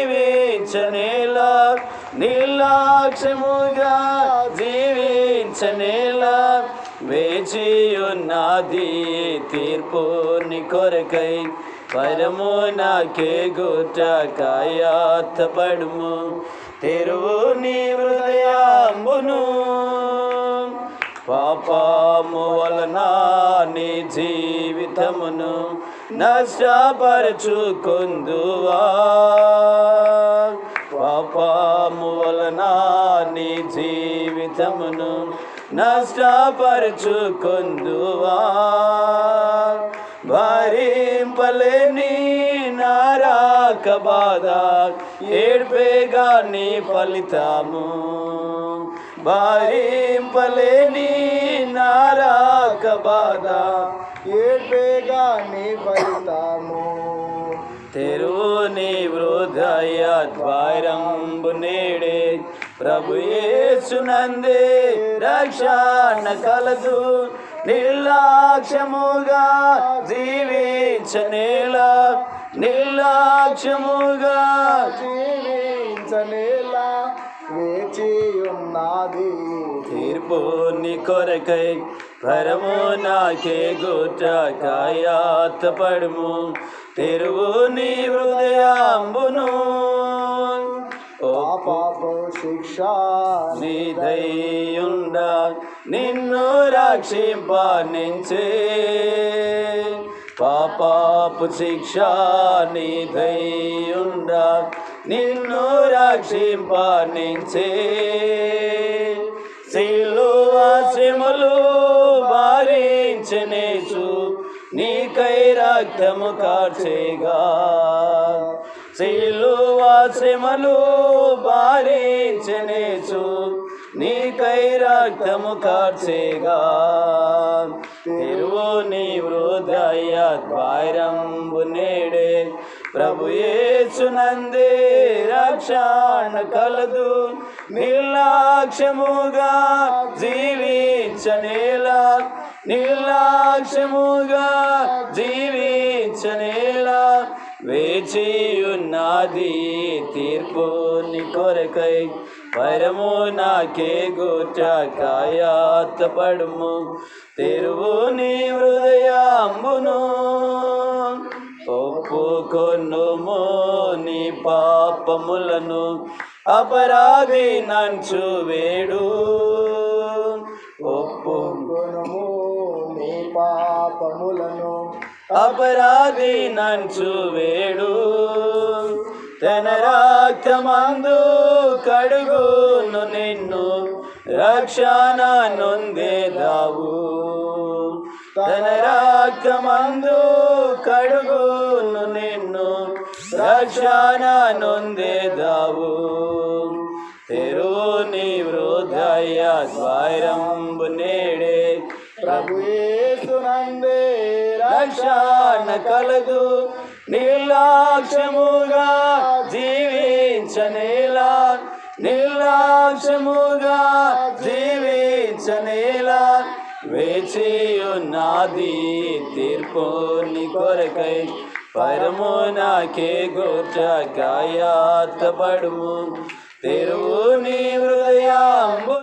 జీవించనేలా నిర్లక్ష్యముగా జీవించనేలా వేచి ఉన్నది తీర్పు ని కొరకై పరము నాకే గుట్టకాయాత పడుము తెరువు నీ హృదయంబును పాపము వలన నీ జీవితమును నష్టపరచుకుందువా. జీవితమును నష్టపరచుకుందువా. భరింపలేని నారాక బాధ ఏడ్పేగా నీ ఫలితము. భరింపలేని నారాక బాధ ఏడ్పేగా నీ ఫలితాము. తెరువుని హృదయ ద్వారంబు నేడే ప్రభు యేసునందే రక్షణ కలదు నిర్లక్ష్యముగా జీవించనేలా నిర్లక్ష్యముగా జీవించనేలా వేచి ఉన్నది. తీర్పు నీ కొరకై పరము నాకే గుట్ట కాయాత పడుము తెరువు నీ హృదయాంబును. పాపం శిక్ష నీదయ్యుండ నిన్ను రక్షింపనించే. పాపాపు శిక్ష నీదయ్యుండ నిన్ను రక్షింపనించే. సిల్లువ శ్రమలు భారించనేచు నీకై రక్తము కాచేగా సిల్లువ శ్రమలు భారించనేచు నీకై రక్తము కార్చేగా. తిరువు నీ హృదయ ద్వారంబు నేడే. ప్రభు యేసునందే రక్షణ కలదు. నిర్లక్ష్యముగా జీవించనేలా. నిర్లక్ష్యముగా జీవించనేలా. వేచి తీర్పు నీ కొరకై. పరము నాకే గుట్ట పడుము తెరువు నీ హృదయాంబును ఒప్పుకొనుము నీ పాపములను. అపరాధి నంచు వేడు. ఒప్పుకొనుము నీ పాపములను అపరాధి నంచు వేడు. తన రాక్తమందు కడుగును నిన్ను రక్షణ నొందేదావు తన రాక్తమందు కడుగును నిన్ను రక్షణ నొందేదావు తెరు నీ హృదయ ద్వారంబు నేడే. ప్రభు నందే రక్షణ కలదు నిర్లక్ష్యముగా జీవించనేలా. నిర్లక్ష్యముగా జీవించనేలా. వేచి ఉన్నది తీర్పు నీ కొరకై పరము నాకే గోచ కాయాత తెరువు నీ హృదయాంబు